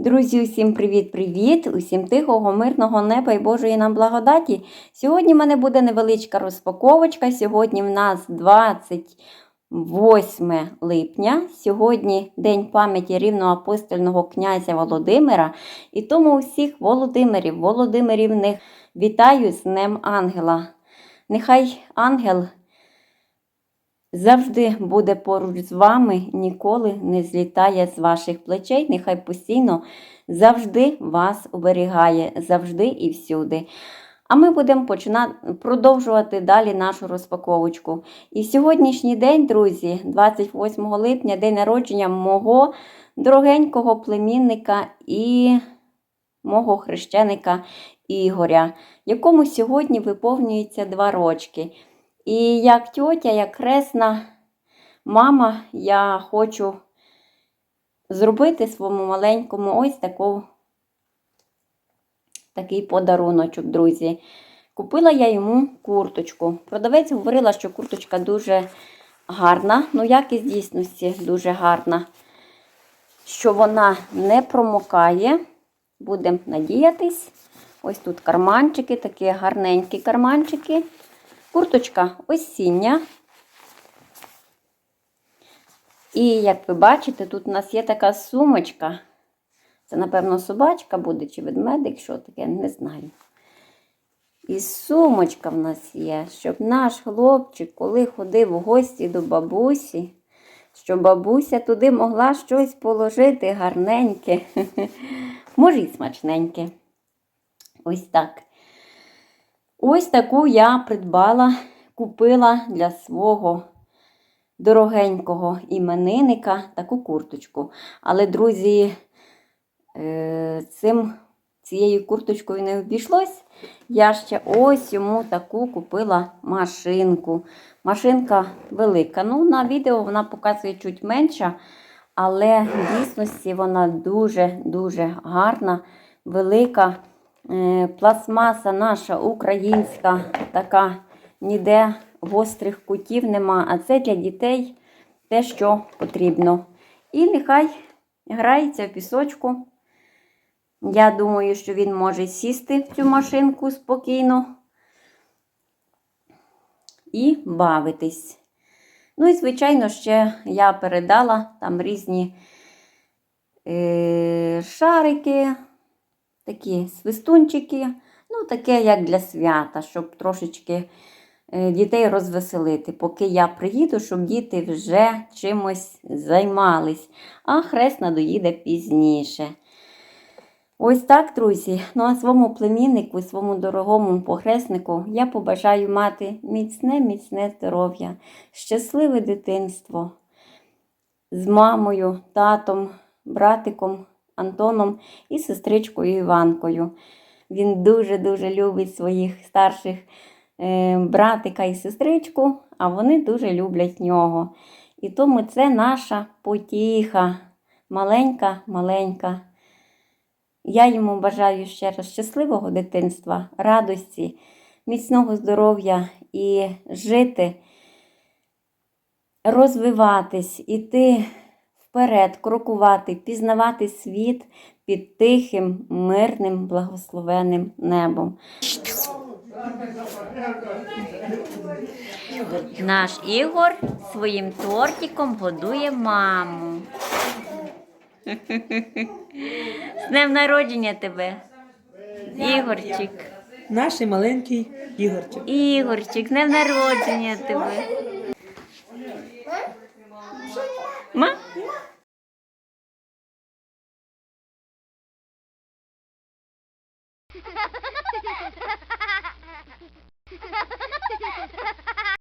Друзі, усім привіт-привіт! Усім тихого, мирного неба і Божої нам благодаті. Сьогодні в мене буде невеличка розпаковочка. Сьогодні в нас 28 липня. Сьогодні День пам'яті рівноапостольного князя Володимира. І тому усіх Володимирів, Володимирівних вітаю з Днем Ангела. Нехай ангел завжди буде поруч з вами, ніколи не злітає з ваших плечей. Нехай постійно завжди вас оберігає, завжди і всюди. А ми будемо починати продовжувати далі нашу розпаковочку. І сьогоднішній день, друзі, 28 липня, день народження мого дорогенького племінника і мого хрещеника Ігоря, якому сьогодні виповнюється два рочки. І як тьотя, як хресна мама, я хочу зробити своєму маленькому ось таку, такий подаруночок, друзі. Купила я йому курточку. Продавець говорила, що курточка дуже гарна, ну якість дійсності дуже гарна, що вона не промокає. Будемо надіятись. Ось тут карманчики, такі гарненькі карманчики. Курточка осіння. І, як ви бачите, тут у нас є така сумочка. Це, напевно, собачка буде чи ведмедик, що таке, не знаю. І сумочка в нас є, щоб наш хлопчик, коли ходив в гості до бабусі, щоб бабуся туди могла щось положити гарненьке, може і смачненьке. Ось так. Ось таку я придбала, купила для свого дорогенького іменинника таку курточку. Але, друзі, е, цим, цією курточкою не обійшлось. Я ще ось йому таку купила машинку. Машинка велика. Ну, на відео вона показує чуть менша, але в дійсності вона дуже-дуже гарна, велика. Е, Пластмаса наша українська, така ніде гострих кутів нема, а це для дітей те, що потрібно. І нехай грається в пісочку. Я думаю, що він може сісти в цю машинку спокійно і бавитись. Ну і, звичайно, ще я передала там різні е, шарики такі свистунчики, ну, таке, як для свята, щоб трошечки е, дітей розвеселити. Поки я приїду, щоб діти вже чимось займались, а хрест надоїде пізніше. Ось так, друзі. Ну а своєму племіннику, своєму дорогому похреснику я побажаю мати міцне, міцне здоров'я, щасливе дитинство з мамою, татом, братиком. Антоном і сестричкою Іванкою. Він дуже-дуже любить своїх старших е, братика і сестричку, а вони дуже люблять нього. І тому це наша потіха, маленька-маленька. Я йому бажаю ще раз щасливого дитинства, радості, міцного здоров'я і жити, розвиватись, іти вперед, крокувати, пізнавати світ під тихим, мирним, благословенним небом. Наш Ігор своїм тортиком годує маму. З днем народження тебе, Ігорчик. Наш маленький Ігорчик. Ігорчик, з днем народження тебе. Ma?